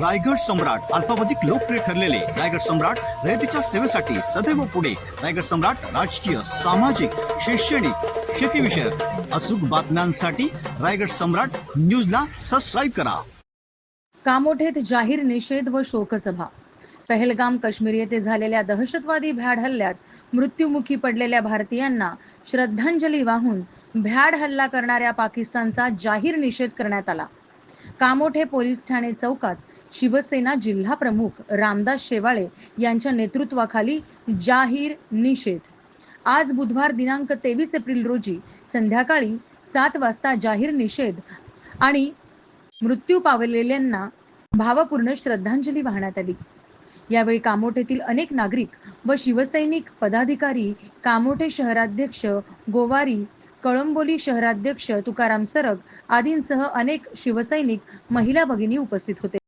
रायगड सम्राट अल्पावधिक लोकप्रिय ठरलेले रायगड सम्राट रयतेच्या सेवेसाठी सदैव पुढे. रायगड सम्राट राजकीय सामाजिक शैक्षणिक शेतीविषयक अचूक बातम्यांसाठी रायगड सम्राट न्यूजला सबस्क्राईब करा. कामोठेत जाहीर निषेध व शोकसभा. पहलगाम काश्मीर येथे झालेल्या दहशतवादी भ्याड हल्ल्यात मृत्युमुखी पडलेल्या भारतीयांना श्रद्धांजली वाहून भ्याड हल्ला करणाऱ्या पाकिस्तानचा जाहीर निषेध करण्यात आला. कामोठे पोलीस ठाणे चौकात शिवसेना जिल्हा प्रमुख रामदास शेवाळे यांच्या नेतृत्वाखाली जाहीर निषेध. आज बुधवार दिनांक तेवीस एप्रिल रोजी संध्याकाळी सात वाजता जाहीर निषेध आणि मृत्यू पावलेल्यांना भावपूर्ण श्रद्धांजली वाहण्यात आली. यावेळी कामोठेतील अनेक नागरिक व शिवसैनिक पदाधिकारी कामोठे शहराध्यक्ष गोवारी कळंबोली शहराध्यक्ष तुकाराम सरग आदींसह अनेक शिवसैनिक महिला भगिनी उपस्थित होते.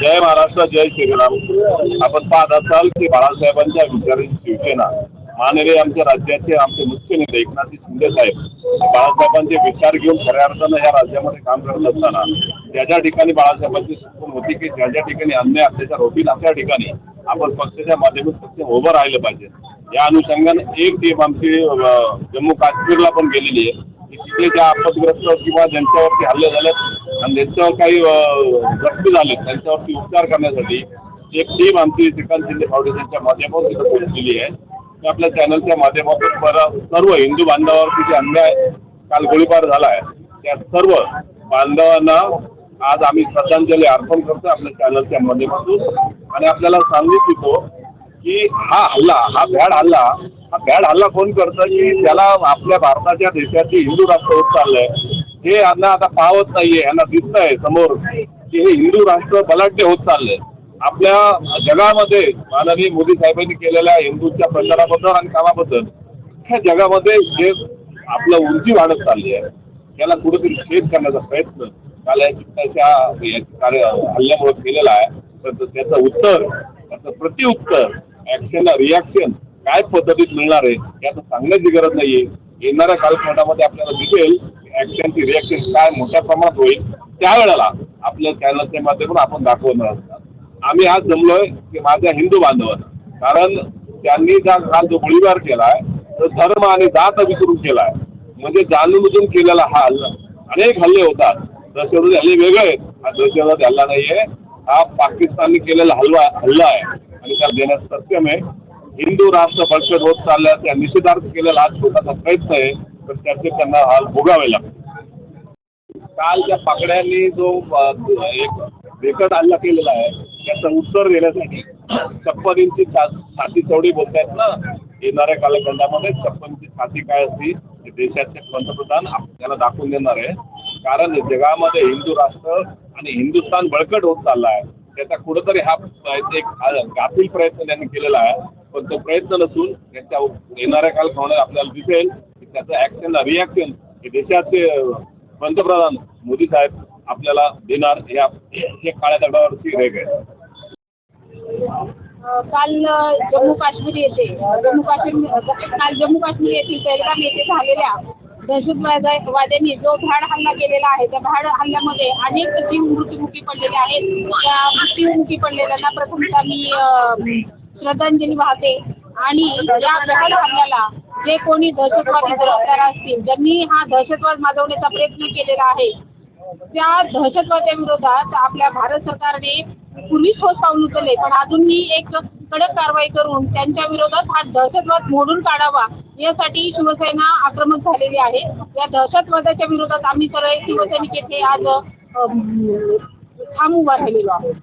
जय महाराष्ट्र जय श्रीराम. आपण पाहत असाल की बाळासाहेबांच्या विचारांची शिवसेना माननीय आमच्या राज्याचे आमचे मुख्य नेते एकनाथजी शिंदे साहेब बाळासाहेबांचे विचार घेऊन खऱ्या अर्थानं या राज्यामध्ये काम करत असताना ज्या ज्या ठिकाणी बाळासाहेबांची सुकून होती की ज्या ज्या ठिकाणी अन्याय अत्याचार होतील अशा ठिकाणी आपण पक्षाच्या माध्यमातून पक्ष उभं राहिलं पाहिजे. या अनुषंगाने एक टीम आमची जम्मू काश्मीरला पण गेलेली आहे. की तिथे ज्या आपत्ग्रस्त किंवा ज्यांच्यावरती हल्ले झालेत आणि ज्यांच्यावर काही जखमी झाले त्यांच्यावरती उपचार करण्यासाठी एक टीम आमची श्रीकांत शिंदे फाउंडेशनच्या माध्यमातून तिथं पोहोचलेली आहे. ते आपल्या चॅनलच्या माध्यमातून बरं सर्व हिंदू बांधवावरती जे अन्याय काल गोळीबार झाला आहे त्या सर्व बांधवांना आज आम्ही श्रद्धांजली अर्पण करतो आपल्या चॅनलच्या माध्यमातून. आणि आपल्याला सांगू इच्छितो की हा हल्ला हा भ्याड हल्ला हा भ्याड हल्ला कोण करतं की त्याला आपल्या भारताच्या देशाची हिंदू राष्ट्र होत चाललंय. हे यांना आता पाहत नाहीये यांना दिसतंय समोर की हे हिंदू राष्ट्र बलाढ्य होत चाललंय. आपल्या जगामध्ये माननीय मोदी साहेबांनी केलेल्या हिंदूच्या प्रचाराबद्दल आणि कामाबद्दल ह्या जगामध्ये जे आपलं उंची वाढत चालली आहे त्याला कुठेतरी छेद करण्याचा प्रयत्न काल या या कार्य हल्ल्यामुळे केलेला आहे. तर त्याचं उत्तर त्याचं प्रतिउत्तर ॲक्शनला रिॲक्शन काय पद्धतीत मिळणार आहे याचं सांगण्याची गरज नाही आहे येणाऱ्या कालखंडामध्ये आपल्याला दिसेल ॲक्शनची रिॲक्शन काय मोठ्या प्रमाणात होईल. त्यावेळेला आपल्या चॅनलच्या माध्यमातून आपण दाखवणार असतात आम्ही आज जमलोय की माझ्या हिंदू बांधवांना. कारण त्यांनी ज्या काल जो गोळीबार केलाय तो धर्म आणि जात विसरून केलाय. म्हणजे जाणून बुजून केलेला हा हल्ला. अनेक हल्ले होतात. दहशतवादी हल्ले वेगळे आहेत. हा दहशतवादी हल्ला नाहीये. हा पाकिस्तानने केलेला हल्ला हल्ला आहे. आणि त्याला देण्यास सक्षम आहे. हिंदू राष्ट्र परिषद होत चालल्या त्या निषेधार्थ केलेला हा छोटासा प्रयत्न आहे. तर त्याचे त्यांना हाल भोगावे लागतात काल त्या पाकड्यांनी जो एक बेकट हल्ला केलेला आहे त्याचं उत्तर देण्यासाठी छप्पनींची छा छाती चौडी बोलतायत ना येणाऱ्या कालखंडामध्ये छप्पनची छाती काय असती देशाचे पंतप्रधान आपल्याला दाखवून देणार आहे. कारण जगामध्ये हिंदू राष्ट्र आणि हिंदुस्थान बळकट होत चालला आहे. त्याचा कुठंतरी हा एक गाफील प्रयत्न त्यांनी केलेला आहे. पण तो प्रयत्न नसून त्याच्या येणाऱ्या कालखंडात आपल्याला दिसेल की त्याचं ॲक्शन रिॲक्शन हे देशाचे पंतप्रधान मोदी साहेब आपल्याला देणार या हे काळ्या दगडावरची रेग आहे. काल जम्मू काश्मीर येथे जम्मू काश्मीर काल जम्मू काश्मीर येथील पहलगाम येथे झालेल्या दहशतवाद्यांनी जो भ्याड हल्ला केलेला आहे त्या भ्याड हल्ल्यामध्ये अनेक जीव मृत्युमुखी पडलेले आहेत. त्या मृत्युमुखी पडलेल्यांना प्रथमतः मी श्रद्धांजली वाहते. आणि या भ्याड हल्ल्याला जे कोणी दहशतवादी जबाबदार असतील ज्यांनी हा दहशतवाद माजवण्याचा प्रयत्न केलेला आहे त्या दहशतवाद्याविरोधात आपल्या भारत सरकारने पूर्वी ठोस पाऊल उचलले. पण अजूनही एक कडक कारवाई करून त्यांच्या विरोधात हा दहशतवाद मोडून काढावा यासाठी शिवसेना आक्रमक झालेली आहे. या दहशतवादाच्या विरोधात आम्ही सर्व शिवसैनिक येथे आज थांब ठाम उभा राहिलेलो आहोत.